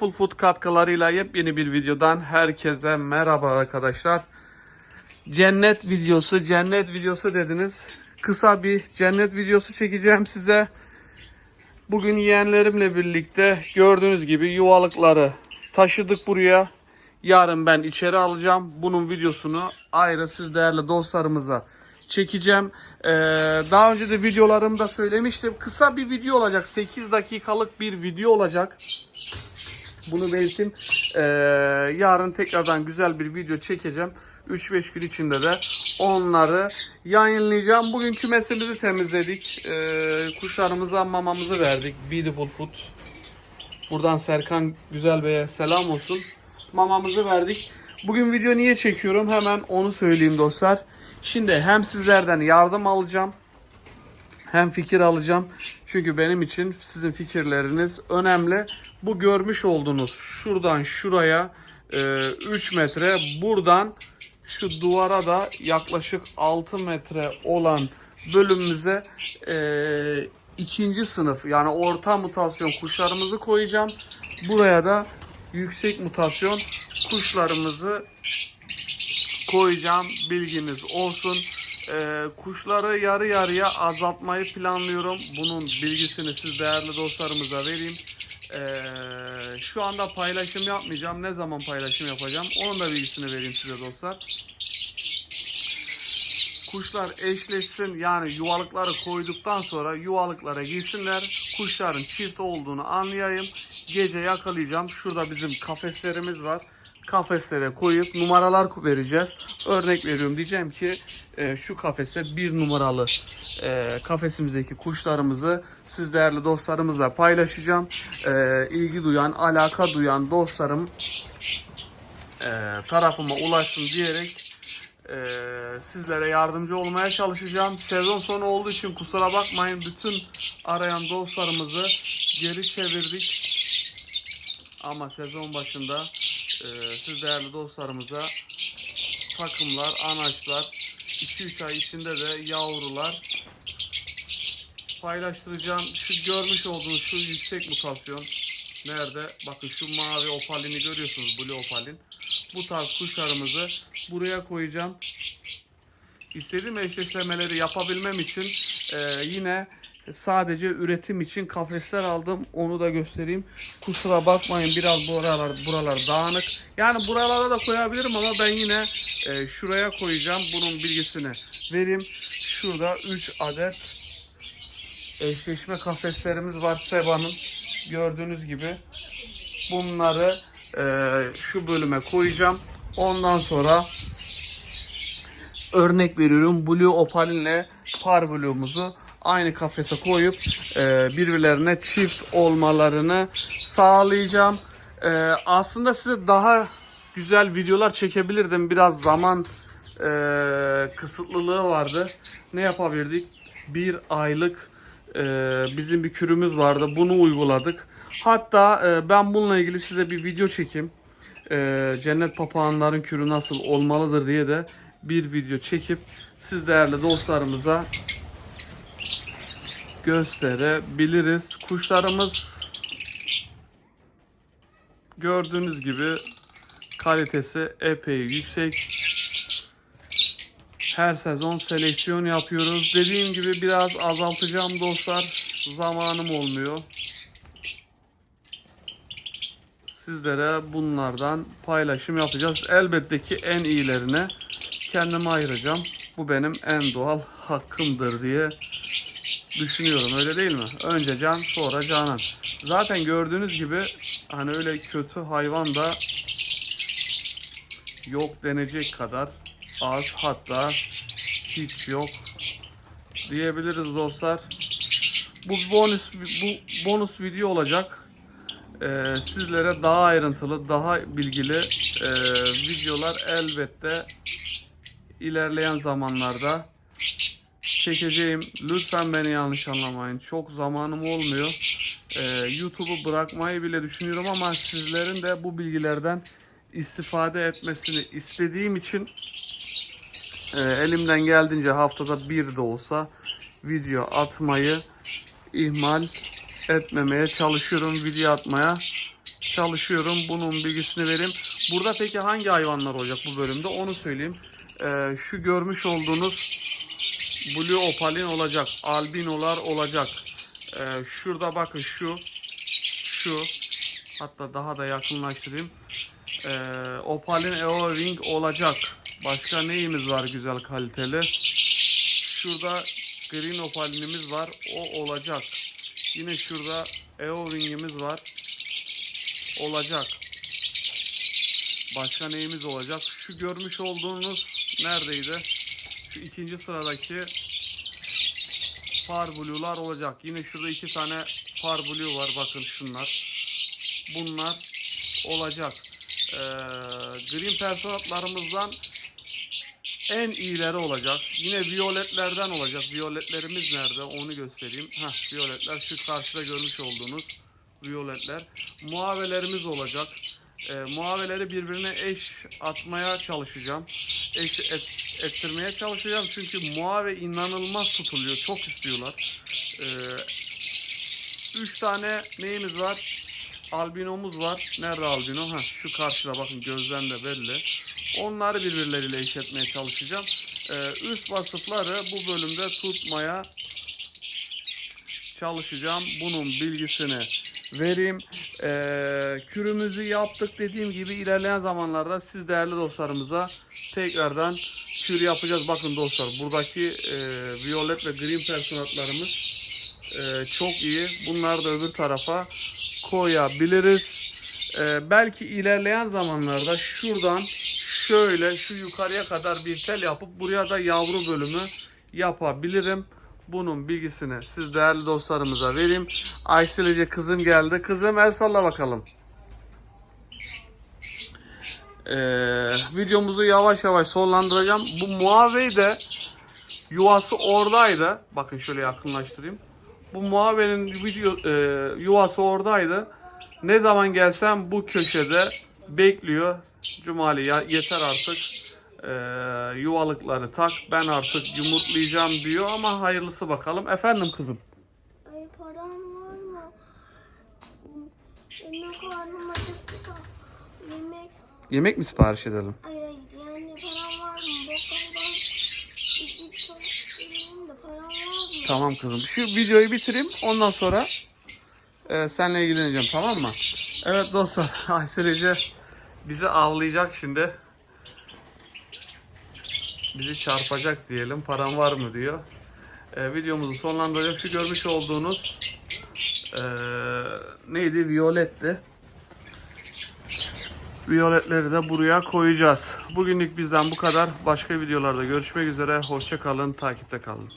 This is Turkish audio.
Beautiful Food katkılarıyla yepyeni bir videodan herkese merhaba arkadaşlar. Cennet videosu, cennet videosu dediniz. Kısa bir cennet videosu çekeceğim size. Bugün yeğenlerimle birlikte gördüğünüz gibi yuvalıkları taşıdık buraya. Yarın ben içeri alacağım. Bunun videosunu ayrı siz değerli dostlarımıza çekeceğim. Ee, daha önce de videolarımda söylemiştim. Kısa bir video olacak. 8 dakikalık bir video olacak. Bunu belirttim. Ee, yarın tekrardan güzel bir video çekeceğim. 3-5 gün içinde de onları yayınlayacağım. Bugün kümesimizi temizledik. Ee, kuşlarımıza mamamızı verdik. Beautiful Food. Buradan Serkan Güzel Bey'e selam olsun. Mamamızı verdik. Bugün video niye çekiyorum? Hemen onu söyleyeyim dostlar. Şimdi hem sizlerden yardım alacağım hem fikir alacağım. Çünkü benim için sizin fikirleriniz önemli. Bu görmüş olduğunuz şuradan şuraya 3 metre buradan şu duvara da yaklaşık 6 metre olan bölümümüze e, ikinci sınıf yani orta mutasyon kuşlarımızı koyacağım. Buraya da yüksek mutasyon kuşlarımızı koyacağım. Bilginiz olsun. Ee, kuşları yarı yarıya azaltmayı planlıyorum. Bunun bilgisini siz değerli dostlarımıza vereyim. Ee, şu anda paylaşım yapmayacağım. Ne zaman paylaşım yapacağım? Onun da bilgisini vereyim size dostlar. Kuşlar eşleşsin yani yuvalıkları koyduktan sonra yuvalıklara girsinler. Kuşların çift olduğunu anlayayım. Gece yakalayacağım. Şurada bizim kafeslerimiz var kafeslere koyup numaralar vereceğiz. Örnek veriyorum diyeceğim ki e, şu kafese bir numaralı e, kafesimizdeki kuşlarımızı siz değerli dostlarımızla paylaşacağım. E, ilgi duyan, alaka duyan dostlarım e, tarafıma ulaşsın diyerek e, sizlere yardımcı olmaya çalışacağım. Sezon sonu olduğu için kusura bakmayın bütün arayan dostlarımızı geri çevirdik. Ama sezon başında ee, siz değerli dostlarımıza takımlar, anaçlar 2-3 ay içinde de yavrular paylaştıracağım. Şu görmüş olduğunuz şu yüksek mutasyon nerede? Bakın şu mavi opalini görüyorsunuz. Blue opalin. Bu tarz kuşlarımızı buraya koyacağım. İstediğim eşleştirmeleri yapabilmem için e, yine sadece üretim için kafesler aldım. Onu da göstereyim. Kusura bakmayın biraz buralar buralar dağınık. Yani buralara da koyabilirim ama ben yine e, şuraya koyacağım. Bunun bilgisini vereyim. Şurada 3 adet eşleşme kafeslerimiz var Seba'nın. Gördüğünüz gibi bunları e, şu bölüme koyacağım. Ondan sonra örnek veriyorum Blue Opalin'le Par Blue'muzu aynı kafese koyup e, birbirlerine çift olmalarını sağlayacağım. E, aslında size daha güzel videolar çekebilirdim. Biraz zaman e, kısıtlılığı vardı. Ne yapabilirdik? Bir aylık e, bizim bir kürümüz vardı. Bunu uyguladık. Hatta e, ben bununla ilgili size bir video çekeyim. E, cennet papağanların kürü nasıl olmalıdır diye de bir video çekip siz değerli dostlarımıza gösterebiliriz. Kuşlarımız gördüğünüz gibi kalitesi epey yüksek. Her sezon seleksiyon yapıyoruz. Dediğim gibi biraz azaltacağım dostlar. Zamanım olmuyor. Sizlere bunlardan paylaşım yapacağız. Elbette ki en iyilerine kendime ayıracağım. Bu benim en doğal hakkımdır diye düşünüyorum öyle değil mi? Önce can sonra canan. Zaten gördüğünüz gibi hani öyle kötü hayvan da yok denecek kadar az hatta hiç yok diyebiliriz dostlar. Bu bonus bu bonus video olacak. Ee, sizlere daha ayrıntılı, daha bilgili e, videolar elbette ilerleyen zamanlarda çekeceğim. Lütfen beni yanlış anlamayın. Çok zamanım olmuyor. Ee, YouTube'u bırakmayı bile düşünüyorum ama sizlerin de bu bilgilerden istifade etmesini istediğim için e, elimden geldiğince haftada bir de olsa video atmayı ihmal etmemeye çalışıyorum. Video atmaya çalışıyorum. Bunun bilgisini vereyim. Burada peki hangi hayvanlar olacak bu bölümde onu söyleyeyim. Ee, şu görmüş olduğunuz Blue Opalin olacak. Albinolar olacak. Ee, şurada bakın şu şu hatta daha da yakınlaştırayım. Ee, Opalin Eowing olacak. Başka neyimiz var güzel kaliteli? Şurada Green Opalin'imiz var. O olacak. Yine şurada Eowing'imiz var. Olacak. Başka neyimiz olacak? Şu görmüş olduğunuz neredeydi? Şu ikinci sıradaki Far Blue'lar olacak. Yine şurada iki tane Far Blue var. Bakın şunlar. Bunlar olacak. Ee, green personatlarımızdan en iyileri olacak. Yine violetlerden olacak. Violetlerimiz nerede? Onu göstereyim. Heh, violetler şu karşıda görmüş olduğunuz violetler. Muavelerimiz olacak. Ee, muaveleri birbirine eş atmaya çalışacağım. Eş et- ettirmeye çalışacağım. Çünkü muave inanılmaz tutuluyor. Çok istiyorlar. Ee, üç tane neyimiz var? Albinomuz var. Nerede albino? Ha, şu karşıda bakın gözden de belli. Onları birbirleriyle eş etmeye çalışacağım. Ee, üst vasıfları bu bölümde tutmaya çalışacağım. Bunun bilgisini vereyim. Ee, kürümüzü yaptık dediğim gibi ilerleyen zamanlarda siz değerli dostlarımıza tekrardan kür yapacağız. Bakın dostlar buradaki e, violet ve green personatlarımız e, çok iyi. Bunları da öbür tarafa koyabiliriz. E, belki ilerleyen zamanlarda şuradan şöyle şu yukarıya kadar bir tel yapıp buraya da yavru bölümü yapabilirim. Bunun bilgisini siz değerli dostlarımıza vereyim. Aysel Ece kızım geldi. Kızım el salla bakalım. Ee, videomuzu yavaş yavaş sonlandıracağım. Bu Muave'yi de yuvası oradaydı. Bakın şöyle yakınlaştırayım. Bu Muave'nin video, e, yuvası oradaydı. Ne zaman gelsem bu köşede bekliyor. Cumali ya yeter artık e, yuvalıkları tak ben artık yumurtlayacağım diyor ama hayırlısı bakalım. Efendim kızım. Ay param var mı? Benim. Yemek, mi sipariş edelim? ay ay yani param var mı? Tamam kızım. Şu videoyu bitireyim. Ondan sonra e, seninle ilgileneceğim tamam mı? Evet dostlar. Aysel Ece bizi avlayacak şimdi. Bizi çarpacak diyelim. Param var mı diyor. E, videomuzu sonlandıracağım. Şu görmüş olduğunuz e, neydi? Violetti. Violetleri de buraya koyacağız. Bugünlük bizden bu kadar. Başka videolarda görüşmek üzere. Hoşça kalın. Takipte kalın.